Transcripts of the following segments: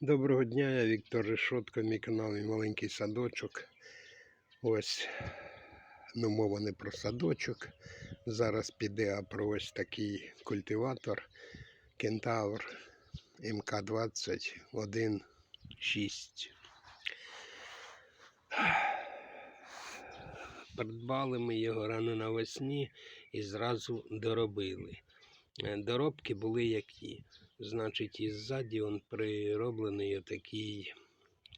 Доброго дня, я Віктор Решотко, мій канал мій маленький садочок. Ось, ну мова не про садочок. Зараз піде а про ось такий культиватор Кентавр МК-21.6. Придбали ми його рано навесні і зразу доробили. Е, Доробки були які. Значить, і ззаді он прироблений отакий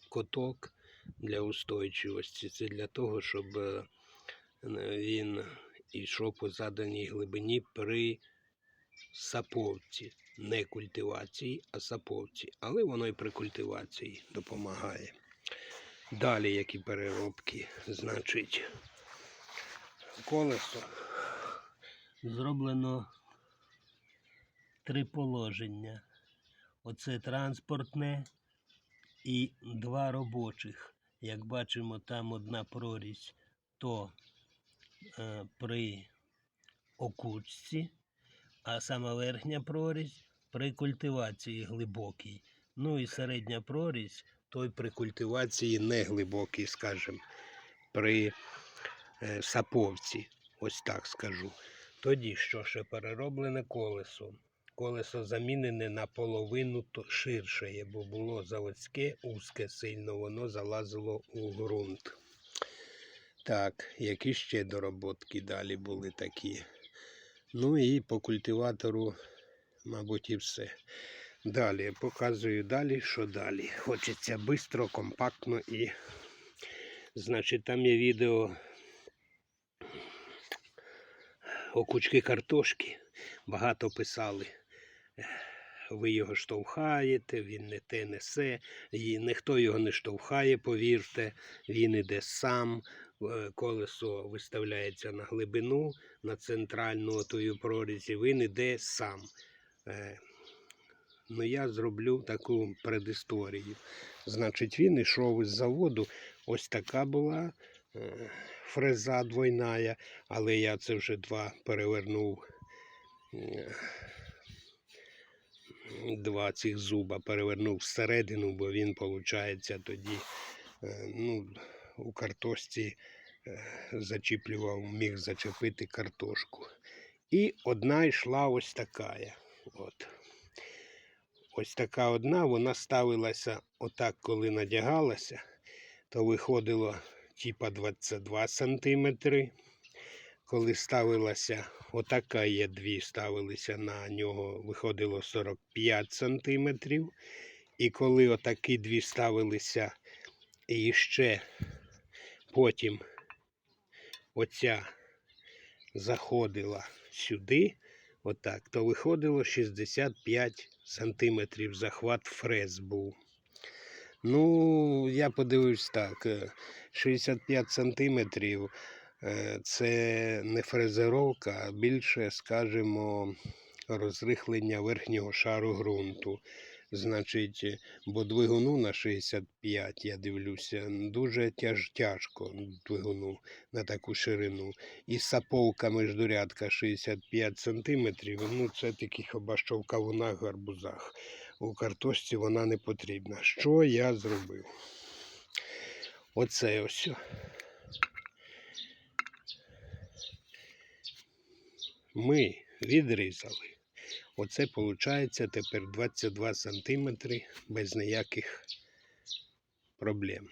коток для устойчивості. Це для того, щоб е, він йшов по заданій глибині при саповці. Не культивації, а саповці. Але воно і при культивації допомагає. Далі які переробки, значить, колесо зроблено три положення. Оце транспортне і два робочих. Як бачимо, там одна прорізь, то е, при окучці, а сама верхня прорізь при культивації глибокій. Ну і середня прорізь, той при культивації не глибокій, скажімо, при е, саповці. Ось так скажу. Тоді що ще перероблене колесо. Колесо замінене на половину ширше, бо було заводське, узке сильно, воно залазило у ґрунт. Так, які ще дороботки далі були такі. Ну і по культиватору, мабуть, і все. Далі показую далі, що далі. Хочеться швидко, компактно і. Значить, там є відео окучки картошки. Багато писали. Ви його штовхаєте, він не те несе, і ніхто його не штовхає, повірте, він іде сам. Е, Колесо виставляється на глибину, на центральну отою прорізі, він іде сам. Е, Ну, я зроблю таку предісторію. Значить, він йшов із заводу. Ось така була е, фреза двойная, але я це вже два перевернув. Два цих зуба перевернув всередину, бо він, виходить, тоді е, ну, у картошці е, зачіплював, міг зачепити картошку. І одна йшла ось така. От. Ось така одна, вона ставилася отак, коли надягалася, то виходило типа 22 сантиметри. Коли ставилася, отака є дві, ставилися на нього, виходило 45 сантиметрів. І коли отакі дві ставилися, і ще потім оця заходила сюди, отак, то виходило 65 сантиметрів захват фрез був. Ну, я подивився так, е, 65 сантиметрів е, це не фрезеровка, а більше, скажімо, розрихлення верхнього шару ґрунту. Значить, е, бо двигуну на 65, я дивлюся, дуже тяж, тяжко двигуну на таку ширину. І саповка междурядка 65 сантиметрів, ну це таки хіба що в кавунах, гарбузах. У картошці вона не потрібна. Що я зробив? Оце ось. Ми відрізали. Оце виходить тепер 22 сантиметри без ніяких проблем.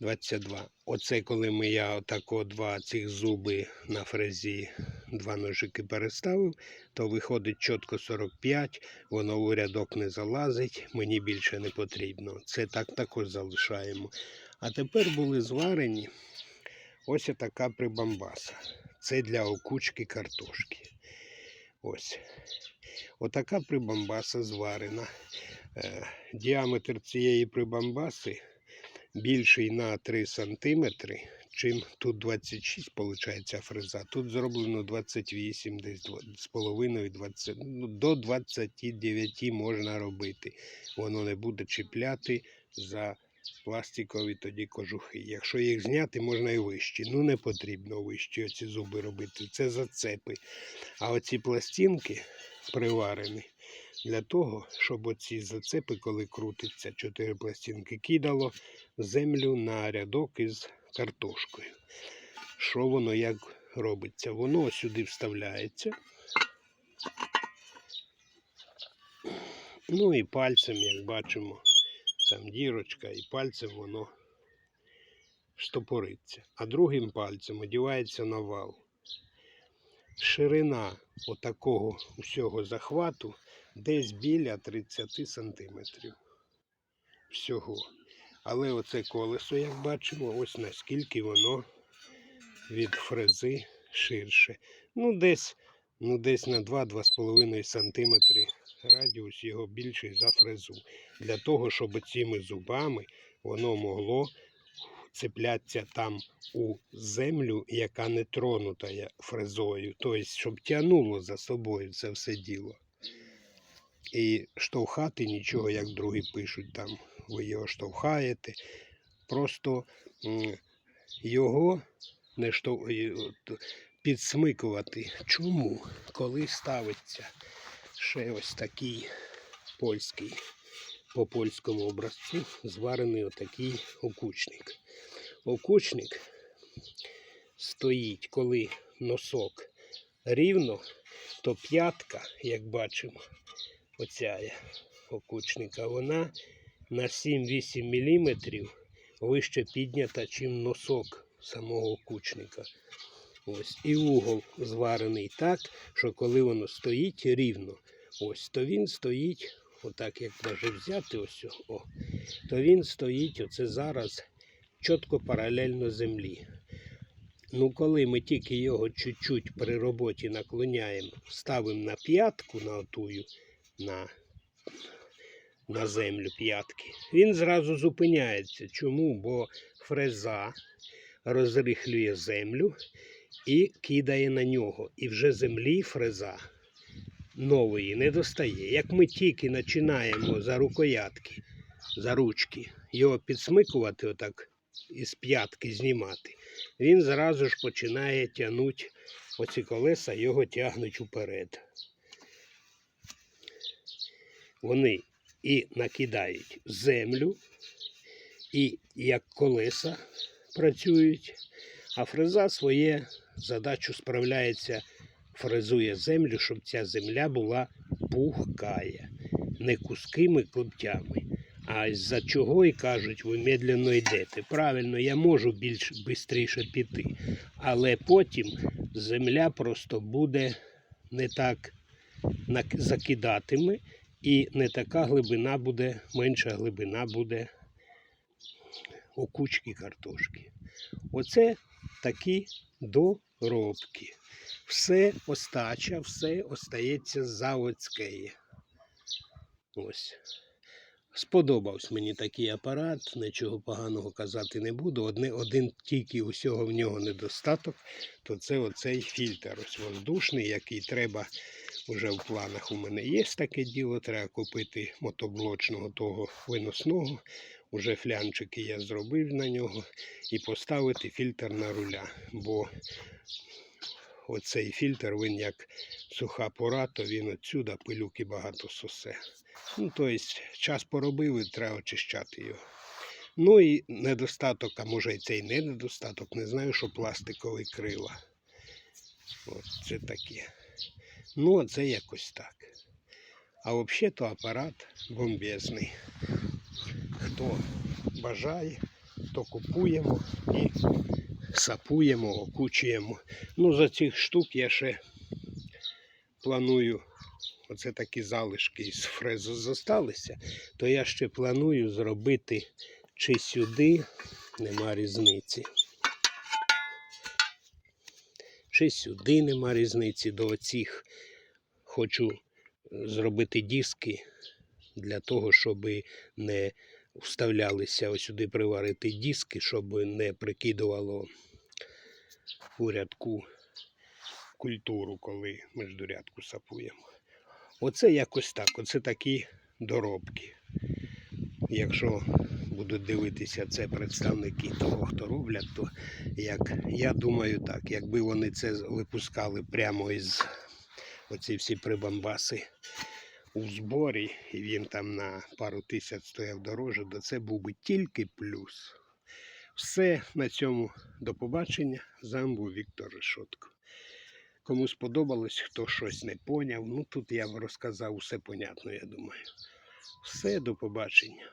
22. Оце коли ми я отако два цих зуби на фрезі, два ножики переставив, то виходить чітко 45, воно у рядок не залазить, мені більше не потрібно. Це так також залишаємо. А тепер були зварені ось така прибамбаса. Це для окучки картошки. Ось. Отака прибамбаса зварена. Е, діаметр цієї прибамбаси більший на 3 см, чим тут 26, виходить, фреза. Тут зроблено 28, десь з половиною 20, ну, до 29 можна робити. Воно не буде чіпляти за пластикові тоді кожухи. Якщо їх зняти, можна і вищі. Ну не потрібно вищі оці зуби робити. Це зацепи. А оці пластинки приварені, для того, щоб оці зацепи, коли крутиться чотири пластинки, кидало землю на рядок із картошкою. Що воно як робиться? Воно сюди вставляється. Ну і пальцем, як бачимо, там дірочка, і пальцем воно штопориться. А другим пальцем одівається на вал. Ширина отакого усього захвату десь біля 30 сантиметрів. Всього. Але оце колесо, як бачимо, ось наскільки воно від фрези ширше. Ну, десь, ну, десь на 2-2,5 сантиметри радіус його більший за фрезу. Для того, щоб цими зубами воно могло цеплятися там у землю, яка не тронута фрезою. Тобто, щоб тягнуло за собою це все діло. І штовхати нічого, як другі пишуть, там ви його штовхаєте. Просто його не штов... підсмикувати. Чому? Коли ставиться ще ось такий польський, по польському образцю зварений отакий окучник. Окучник стоїть, коли носок рівно, то п'ятка, як бачимо, оця окучника, вона на 7-8 мм вище піднята, чим носок самого окучника. Ось. І угол зварений так, що коли воно стоїть рівно, ось, то він стоїть, отак як може взяти, ось, о, то він стоїть оце зараз чітко паралельно землі. Ну, коли ми тільки його чуть-чуть при роботі наклоняємо, ставимо на п'ятку на отую, на, на землю п'ятки, він зразу зупиняється. Чому? Бо фреза розрихлює землю і кидає на нього. І вже землі фреза нової не достає. Як ми тільки починаємо за рукоятки, за ручки, його підсмикувати, отак із п'ятки знімати, він зразу ж починає тягнути оці колеса, його тягнуть уперед. Вони і накидають землю, і як колеса працюють, а фреза своє задачу справляється, фрезує землю, щоб ця земля була пухкая, не кускими клептями. А з-за чого і кажуть, ви медленно йдете. Правильно, я можу більш швидше піти, але потім земля просто буде не так закидатиме, і не така глибина буде, менша глибина буде у кучки картошки. Оце такі доробки. Все остача, все остається заводське. Ось. Сподобався мені такий апарат, нічого поганого казати не буду. Одне, один тільки усього в нього недостаток, то це оцей фільтр ось воздушний, який треба вже в планах у мене є таке діло. Треба купити мотоблочного того виносного. Уже флянчики я зробив на нього і поставити фільтр на руля. Бо оцей фільтр, він як суха пора, то він отсюда пилюки багато сосе. Ну, тобто, час поробив і треба очищати його. Ну і недостаток, а може і це і не недостаток, не знаю, що пластикові крила. От це таке. Ну, це якось так. А взагалі то апарат бомбезний. Хто бажає, то купуємо і сапуємо, окучуємо. Ну, за цих штук я ще планую, оце такі залишки із фрезу зосталися, то я ще планую зробити чи сюди, нема різниці. Чи сюди нема різниці до оцих. Хочу зробити диски для того, щоб не вставлялися сюди приварити диски, щоб не прикидувало у рядку культуру, коли міждурядку сапуємо. Оце якось так, оце такі доробки. Якщо будуть дивитися це представники того, хто роблять, то як я думаю так, якби вони це випускали прямо із оці всі прибамбаси у зборі, і він там на пару тисяч стояв дороже, то це був би тільки плюс. Все на цьому до побачення. Замбу Віктор Решотко. Кому сподобалось, хто щось не поняв, ну тут я розказав усе понятно, я думаю. Все, до побачення.